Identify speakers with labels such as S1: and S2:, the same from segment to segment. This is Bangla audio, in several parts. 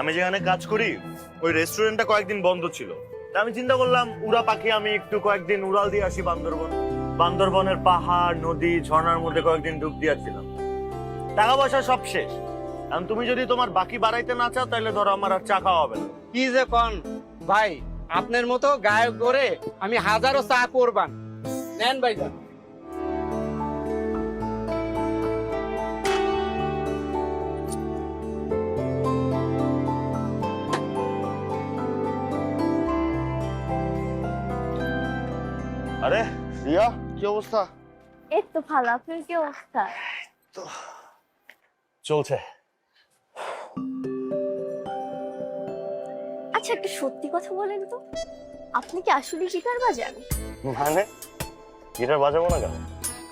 S1: আমি যেখানে কাজ করি, ওই রেস্টুরেন্টটা কয়েকদিন বন্ধ ছিল। তা আমি চিন্তা করলাম, উড়া পাখি আমি একটু কয়েকদিন উড়াল দিয়ে আসি বান্দরবন। বান্দরবনের পাহাড়, নদী, ঝর্ণার মধ্যে কয়েকদিন ডুব দিয়েছিলাম টাকা পয়সা সব শেষ। এখন তুমি যদি তোমার বাকি বাড়াইতে না চাও, তাহলে ধরো আমার আর চা খাওয়া হবে না।
S2: কি যে কন? ভাই, আপনার মতো গায়ক করে আমি হাজারো চা করবান নেন ভাইজান।
S1: আরে রিয়া কি অবস্থা?
S3: এই তো ভালো আপনার কি অবস্থা?
S1: তো চলছে।
S3: আচ্ছা একটা সত্যি কথা বলেন তো। আপনি কি আসলে গিটার বাজান?
S1: মানে? গিটার বাজাবো না কেন?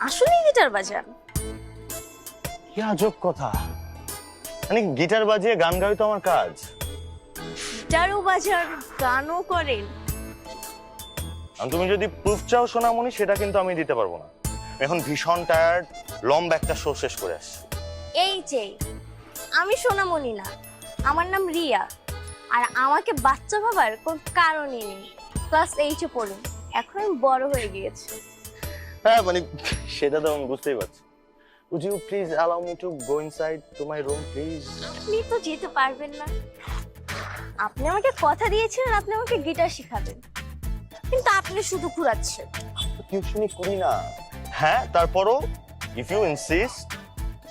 S3: আসলে গিটার বাজান।
S1: কি আজব কথা। মানে গিটার বাজিয়ে গান গাই তো আমার কাজ।
S3: গিটারও বাজান গানও করেন।
S1: আর তুমি যদি প্রুফ চাও সোনামণি সেটা কিন্তু আমি দিতে পারব না। এখন ভীষণ টায়ার্ড লম্বা একটা শো শেষ করে আসছি।
S3: এই যে আমি সোনামণি না আমার নাম রিয়া। আর আমাকে বাচ্চা ভাবার কোন কারণই নেই। ক্লাস এইচে পড়ুন এখন আমি বড় হয়ে গিয়েছি।
S1: হ্যাঁ মানে সেটা তো আমি বুঝতেই পারছি। Would you please allow me to go inside to my room please
S3: আপনি তো যেতে পারবেন না। আপনি আমাকে কথা দিয়েছিলেন আপনি আমাকে গিটার শেখাবেন। কিন্তু আপনি শুধু ঘুরাচ্ছেন।
S1: টিউশনি করি না। হ্যাঁ তারপরও ইফ ইউ ইনসিস্ট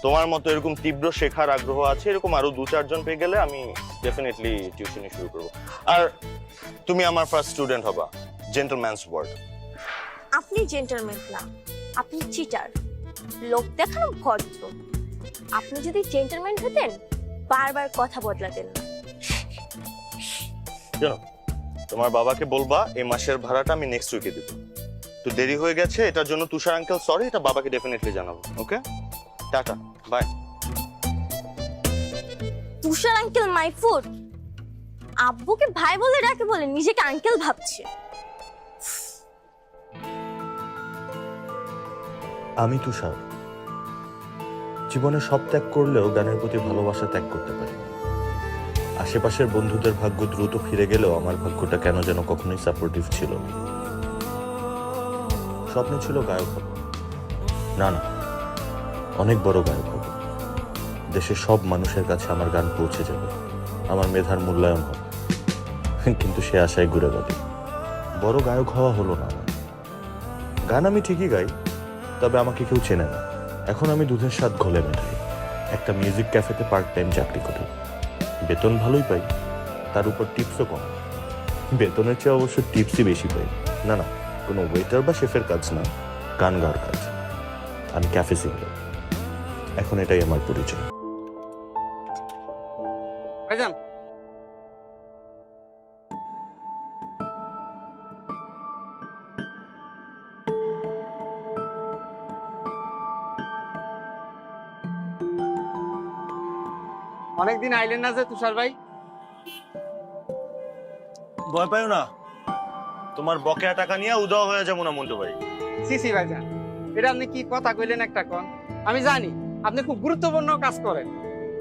S1: তোমার মতো এরকম তীব্র শেখার আগ্রহ আছে এরকম আরও দু চারজন পেয়ে গেলে আমি ডেফিনেটলি টিউশনি শুরু করব। আর তুমি আমার ফার্স্ট স্টুডেন্ট হবা জেন্টলম্যানস ওয়ার্ড
S3: আপনি জেন্টলম্যান না আপনি চিটার লোক দেখানো ভদ্র। আপনি যদি জেন্টলম্যান হতেন বারবার কথা বদলাতেন না।
S1: জানো তোমার বাবাকে বলবা এই মাসের ভাড়াটা আমি নেক্সট উইকে দেবো। তো দেরি হয়ে গেছে এটার জন্য তুষার আঙ্কেল সরি এটা বাবাকে ডেফিনেটলি জানাব okay tata bye
S3: Tushar uncle my food আব্বুকে ভাই বলে ডাকে বলে নিজেকে আঙ্কেল ভাবছে।
S4: আমি তুষার। জীবনে সব ত্যাগ করলেও গানের প্রতি ভালোবাসা ত্যাগ করতে পারি আশেপাশের বন্ধুদের ভাগ্য দ্রুত ফিরে গেলেও আমার ভাগ্যটা কেন যেন কখনোই সাপোর্টিভ ছিল স্বপ্ন ছিল গায়ক হব না না, অনেক বড় গায়ক হব। দেশের সব মানুষের কাছে আমার গান পৌঁছে যাবে। আমার মেধার মূল্যায়ন হবে। কিন্তু সে আশায় ঘুরে গেল বড় গায়ক হওয়া হলো না আমার। গান আমি ঠিকই গাই, তবে আমাকে কেউ চেনে না। এখন আমি দুধের স্বাদ ঘোলে মেটাই একটা মিউজিক ক্যাফেতে পার্ট টাইম চাকরি করি। বেতন ভালোই পাই, তার উপর টিপসও কম। বেতনের চেয়ে অবশ্য টিপসই বেশি পাই। না না, কোনো ওয়েটার বা শেফের কাজ না গান গাওয়ার কাজ। আমি ক্যাফে সিঙ্গার এখন এটাই আমার পরিচয়।
S2: ভাইজান অনেকদিন আইলেন না যে তুষার ভাই?
S1: ভয় পাইও না। তোমার বকেয়া টাকা নিয়ে উদাও হয়ে যাব না মন্টু ভাই।
S2: সিসি ভাইজান এটা আপনি কি কথা কইলেন একটা কন? আমি জানি আপনি খুব গুরুত্বপূর্ণ কাজ করেন।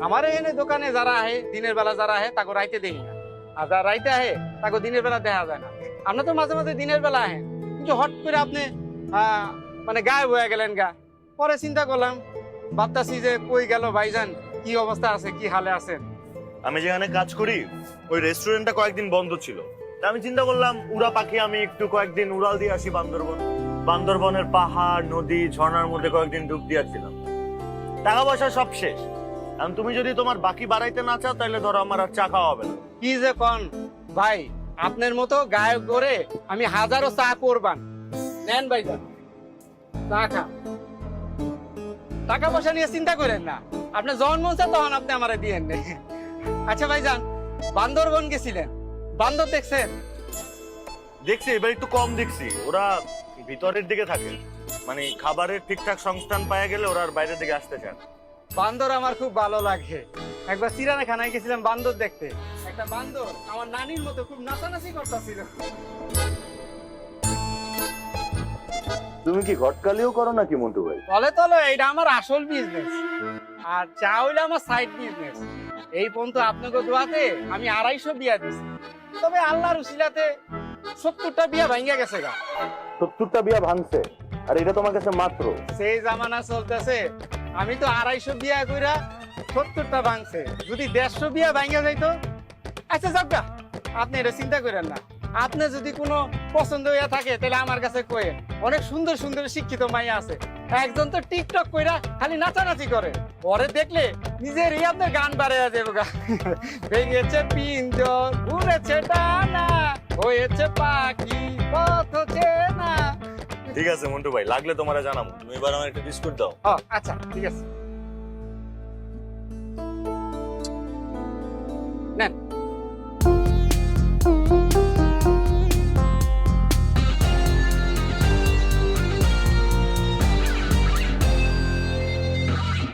S2: আমার এখানে দোকানে যারা আহে দিনের বেলা যারা আহে তাকে রাইতে দেখি না। আর যারা রাইতে আহে তাকে দিনের বেলা দেখা যায় না। আপনি তো মাঝে মাঝে দিনের বেলা আহেন। কিন্তু হট করে আপনি আহ, মানে গায়েব হয়ে গেলেন গা। পরে চিন্তা করলাম ভাবতাছি যে কই গেল ভাইজান কি অবস্থা আছে? কি হালে আছেন?
S1: আমি যেখানে কাজ করি ওই রেস্টুরেন্টটা কয়েকদিন বন্ধ ছিল। তা আমি চিন্তা করলাম উড়া পাখি আমি একটু কয়েকদিন উড়াল দিয়ে আসি বান্দরবন। বান্দরবনের পাহাড় নদী ঝর্ণার মধ্যে কয়েকদিন ডুব দিয়েছিলাম টাকা পয়সা সব শেষ। এখন তুমি যদি তোমার বাকি বাড়াইতে না চাও তাহলে ধরো আমার আর চা খাওয়া হবে না।
S2: কি যে কন? ভাই আপনার মতো গায়ক করে আমি হাজারো চা করবান। নেন ভাইজান চা খা টাকা পয়সা নিয়ে চিন্তা করেন না। আপনি যখন মন চায় তখন আপনি আমারে দিয়েন। আচ্ছা ভাইজান বান্দরবন গেছিলেন। বান্দর দেখছেন?
S1: দেখছি এবার একটু কম দেখছি। ওরা ভিতরের দিকে থাকে। মানে খাবারের ঠিকঠাক সংস্থান পাওয়া গেলে ওরা আর বাইরের দিকে আসতে চায় না।
S2: বান্দর আমার খুব ভালো লাগে। একবার চিড়াখানায় গেছিলাম বান্দর দেখতে। একটা বান্দর আমার নানির মতো খুব নাচানাচি করতেছিল।
S4: তুমি কি ঘটকালিও করো নাকি মন্টু ভাই?
S2: তলে তলে এটা আমার আসল বিজনেস আর চা হইলে আমার সাইড বিজনেস এই পর্যন্ত আপনাকে দোয়াতে আমি আড়াইশো বিয়া দিছি। তবে আল্লাহর উসিলাতে সত্তরটা বিয়া ভাঙ্গা গেছে গা।
S4: সত্তরটা বিয়া ভাঙছে আর এটা তোমার কাছে মাত্র।
S2: সেই জামানা চলতেছে আমি তো আড়াইশো বিয়া কইরা সত্তরটা ভাঙছে। যদি দেড়শো বিয়া ভাঙ্গা যাইতো আচ্ছা যাক আপনি এটা চিন্তা করেন না। আপনি যদি কোনো পছন্দ হইয়া থাকে তাহলে আমার কাছে কয়ে অনেক সুন্দর সুন্দর শিক্ষিত মাইয়া আছে। একজন তো টিকটক কইরা খালি নাচানাচি করে। পরে দেখলে নিজের এই আপনার গান বাড়াইয়া যাবে গা। ভেঙেছে পিঞ্জর ঘুরেছে টানা হয়েছে পাখি পথ চেনা।
S1: ঠিক আছে মন্টু ভাই লাগলে তোমারে জানাব। তুমি এবার আমার একটা বিস্কুট দাও।
S2: আচ্ছা ঠিক আছে। নেন।